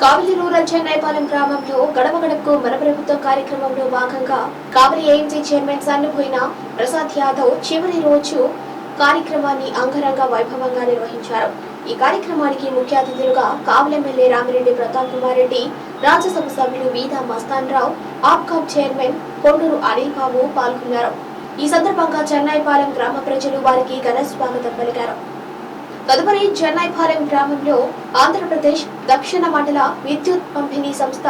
కావలి rural Chennaipalem గ్రామంలో గడప గడపకు మన ప్రభుత్వం కార్యక్రమంలో భాగంగా కావలి ఏఎంసీ చైర్మన్ సన్నుపోయిన ప్రసాద్ యాదవ్ చివరి రోజు కార్యక్రమాన్ని అంగరంగ వైభవంగా నిర్వహించారు. ఈ కార్యక్రమానికి ముఖ్య అతిథులుగా Kavali MLA Ramireddy Pratap Kumar Reddy Rajya Sabha Veedha Mastan Rao APCOB chairman Konduru Anil Babu పాల్గొన్నారు. ఈ సందర్భంగా చెన్నైపాలెం గ్రామ ప్రజలు వారికి ఘన స్వాగతం పలికారు. తదుపరి చెన్నైపాలెం గ్రామంలో ఆంధ్రప్రదేశ్ దక్షిణ మండల విద్యుత్ పంపిణీ సంస్థ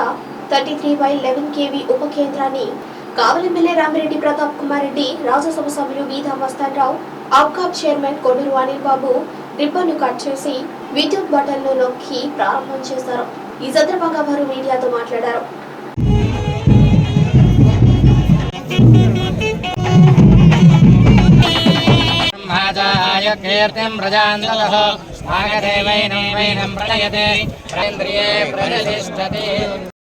thirty three by eleven KV ఉప కేంద్రాన్ని కావలిమిల్లె రామిరెడ్డి ప్రతాప్ కుమార్ రెడ్డి రాజ్యసభ సభ్యులు వీధా మస్తాన్ రావు ఆప్కాబ్ చైర్మన్ కొండూరు అనిల్ బాబు రిబ్బన్ను కట్ చేసి విద్యుత్ బటన్ను నొక్కి ప్రారంభం చేశారు. ఈ సందర్భంగా వారు మీడియాతో మాట్లాడారు. कीर्तिं प्रजान्ततः स्वागदेवैनं वैनं प्रलयते प्रेन्द्रिये प्रतिष्ठति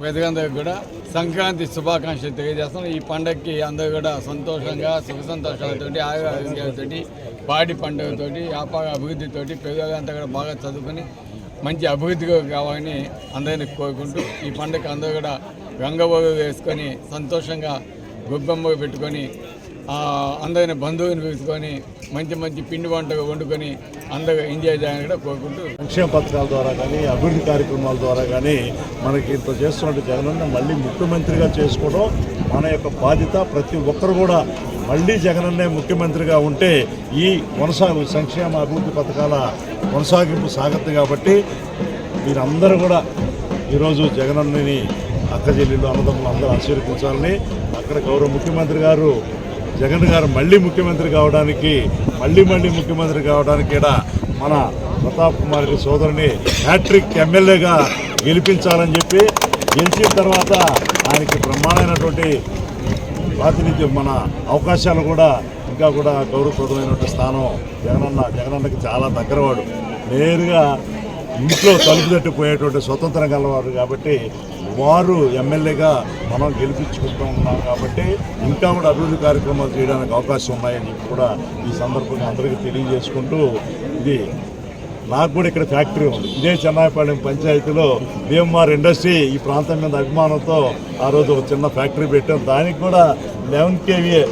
పెద్దగందరికి కూడా సంక్రాంతి శుభాకాంక్షలు తెలియజేస్తాం ఈ పండగకి అందరూ కూడా సంతోషంగా సుఖ సంతోషాలతోటి ఆరోగ్యాలతోటి పాడి పండుగతోటి వ్యాపార అభివృద్ధితోటి పిల్లలంతా కూడా బాగా చదువుకొని మంచి అభివృద్ధిగా కావాలని అందరిని కోరుకుంటూ ఈ పండుగ అందరూ కూడా రంగబోగు వేసుకొని సంతోషంగా గొబ్బెమ్మ పెట్టుకొని అందరిని బంధువుని పిలుచుకొని మంచి మంచి పిండి వంటగా వండుకొని అందరూ ఎంజాయ్ చేయాలని కూడా కోరుకుంటూ సంక్షేమ పథకాల ద్వారా కానీ అభివృద్ధి కార్యక్రమాల ద్వారా కానీ మనకి ఇంత చేస్తున్నట్టు జగనన్న మళ్ళీ ముఖ్యమంత్రిగా చేసుకోవడం మన యొక్క బాధ్యత. ప్రతి ఒక్కరు కూడా మళ్ళీ జగనన్నే ముఖ్యమంత్రిగా ఉంటే ఈ కొనసాగు సంక్షేమ అభివృద్ధి పథకాల కొనసాగింపు సాగద్దు కాబట్టి మీరందరూ కూడా ఈరోజు జగనన్నని అక్క చెల్లెళ్ళు అన్నదమ్ములు అందరూ ఆశీర్వదించాలని అక్కడ గౌరవ ముఖ్యమంత్రి గారు జగన్ గారు మళ్ళీ ముఖ్యమంత్రి కావడానికి మళ్ళీ మళ్ళీ ముఖ్యమంత్రి కావడానికి కూడా మన ప్రతాప్ కుమార్ సోదరుని హ్యాట్రిక్ ఎమ్మెల్యేగా గెలిపించాలని చెప్పి గెలిచిన తర్వాత ఆయనకి బ్రహ్మాండమైనటువంటి ప్రాతినిధ్యం మన అవకాశాలు కూడా ఇంకా కూడా గౌరవప్రదమైనటువంటి స్థానం జగనన్న జగనన్నకి చాలా దగ్గరవాడు. నేరుగా ఇంట్లో తలుపు తట్టిపోయేటువంటి స్వతంత్రం గలవారు కాబట్టి వారు ఎమ్మెల్యేగా మనం గెలిపించుకుంటూ ఉన్నాం కాబట్టి ఇంకా కూడా అభివృద్ధి కార్యక్రమాలు చేయడానికి అవకాశం ఉన్నాయని కూడా ఈ సందర్భంగా అందరికీ తెలియజేసుకుంటూ ఇది నాకు కూడా ఇక్కడ ఫ్యాక్టరీ ఉంది. ఇదే చెన్నాయపాలెం పంచాయతీలో బిఎంఆర్ ఇండస్ట్రీ ఈ ప్రాంతం మీద అభిమానంతో ఆ రోజు ఒక చిన్న ఫ్యాక్టరీ పెట్టాం. దానికి కూడా eleven KVA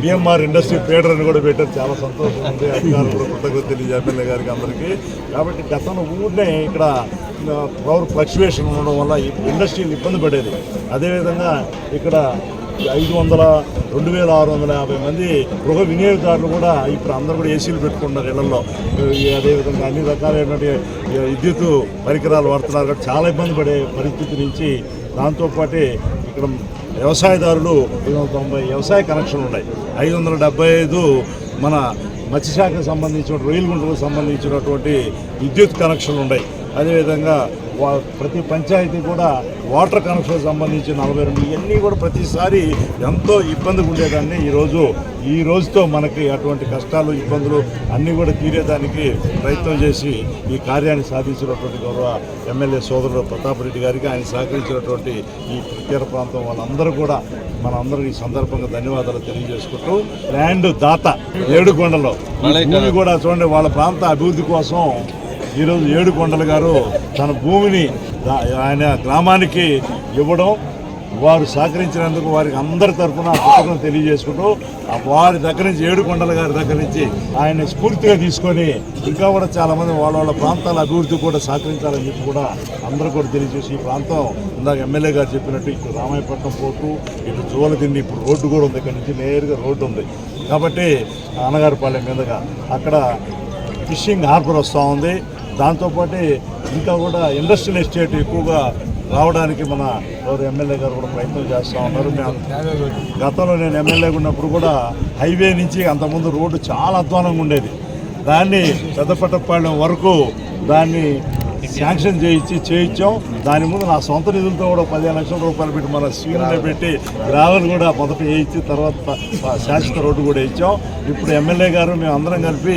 BMR industry feeder అని కూడా పెట్టారు. చాలా సంతోషం ఉంది. అధికారులు కూడా కృతజ్ఞత తెలియజే ఎమ్మెల్యే గారికి అందరికీ. కాబట్టి గతంలో ఊరినే ఇక్కడ పవర్ ఫ్లక్చువేషన్ ఉండడం వల్ల ఇండస్ట్రీలు ఇబ్బంది పడేది. అదేవిధంగా ఇక్కడ ఐదు వందల రెండు వేల ఆరు వందల యాభై మంది గృహ వినియోగదారులు కూడా ఇప్పుడు అందరూ కూడా ఏసీలు పెట్టుకుంటున్నారు ఇళ్ళలో. అదేవిధంగా అన్ని రకాలైనటువంటి విద్యుత్ పరికరాలు వాడుతున్నారు. కాబట్టి చాలా ఇబ్బంది పడే పరిస్థితి నుంచి దాంతోపాటే ఇక్కడ వ్యవసాయదారులు ఐదు వందల తొంభై వ్యవసాయ కనెక్షన్లు ఉన్నాయి. ఐదు వందల డెబ్బై ఐదు మన మత్స్యశాఖకు సంబంధించిన రొయ్యల గుంటలకు సంబంధించినటువంటి విద్యుత్ కనెక్షన్లు ఉన్నాయి. అదేవిధంగా ప్రతి పంచాయతీ కూడా వాటర్ కనెక్షన్ సంబంధించి నలభై రెండు ఇవన్నీ కూడా ప్రతిసారి ఎంతో ఇబ్బందిగా ఉండేదాన్ని. ఈరోజు ఈ రోజుతో మనకి అటువంటి కష్టాలు ఇబ్బందులు అన్నీ కూడా తీరేదానికి ప్రయత్నం చేసి ఈ కార్యాన్ని సాధించినటువంటి గౌరవ ఎమ్మెల్యే సోదరుడు ప్రతాప్ రెడ్డి గారికి ఆయన సహకరించినటువంటి ఈ తీర ప్రాంతం వాళ్ళందరూ కూడా మనందరూ ఈ సందర్భంగా ధన్యవాదాలు తెలియజేసుకుంటూ ల్యాండ్ దాత ఏడుకొండలో భూమి కూడా చూడండి వాళ్ళ ప్రాంత అభివృద్ధి కోసం ఈరోజు ఏడుకొండల గారు తన భూమిని ఆయన గ్రామానికి ఇవ్వడం వారు సహకరించినందుకు వారికి అందరి తరఫున కృతజ్ఞత తెలియజేసుకుంటూ వారి దగ్గర నుంచి ఏడుకొండల గారి దగ్గర నుంచి ఆయన స్ఫూర్తిగా తీసుకొని ఇంకా కూడా చాలామంది వాళ్ళ వాళ్ళ ప్రాంతాల అభివృద్ధి కూడా సహకరించాలని చెప్పి కూడా అందరూ కూడా తెలియజేసి ఈ ప్రాంతం ఇందాక ఎమ్మెల్యే గారు చెప్పినట్టు ఇటు రామాయపట్నం పోర్టు ఇటు జోలదిండి ఇప్పుడు రోడ్డు కూడా ఉంది ఇక్కడ నుంచి నేరుగా రోడ్డు ఉంది. కాబట్టి అన్నగారిపాలెం మీదుగా అక్కడ ఫిషింగ్ హార్బర్ వస్తూ ఉంది. దాంతోపాటు ఇంకా కూడా ఇండస్ట్రియల్ ఎస్టేట్ ఎక్కువగా రావడానికి మన ఎవరు ఎమ్మెల్యే గారు కూడా ప్రయత్నం చేస్తూ ఉన్నారు. మేము గతంలో నేను ఎమ్మెల్యేగా ఉన్నప్పుడు కూడా హైవే నుంచి అంతకుముందు రోడ్డు చాలా అధ్వానంగా ఉండేది. దాన్ని పెద్దపట్టపాలెం వరకు దాన్ని శాంక్షన్ చేయించి చేయించాం. దాని ముందు నా సొంత నిధులతో కూడా పదిహేను లక్షల రూపాయలు పెట్టి మన సీనియర్ పెట్టి గ్రావెల్ కూడా మొదట వేయించి తర్వాత శాశ్వత రోడ్డు కూడా ఇచ్చాం ఇప్పుడు ఎమ్మెల్యే గారు మేము అందరం కలిపి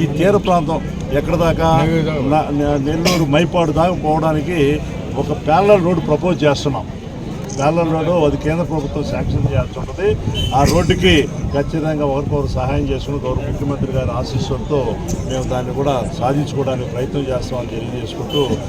ఈ తీర ప్రాంతం ఎక్కడ దాకా? నెల్లూరు మైపాడు దాకా పోవడానికి ఒక ప్యారలల్ రోడ్డు ప్రపోజ్ చేస్తున్నాం. ప్యారలల్ రోడ్డు అది కేంద్ర ప్రభుత్వం శాంక్షన్ చేయాల్సి ఉంటుంది. ఆ రోడ్డుకి ఖచ్చితంగా ఒకరికొకరు సహాయం చేసుకుని గౌరవ ముఖ్యమంత్రి గారి ఆశీస్సులతో మేము దాన్ని కూడా సాధించుకోవడానికి ప్రయత్నం చేస్తామని తెలియజేసుకుంటూ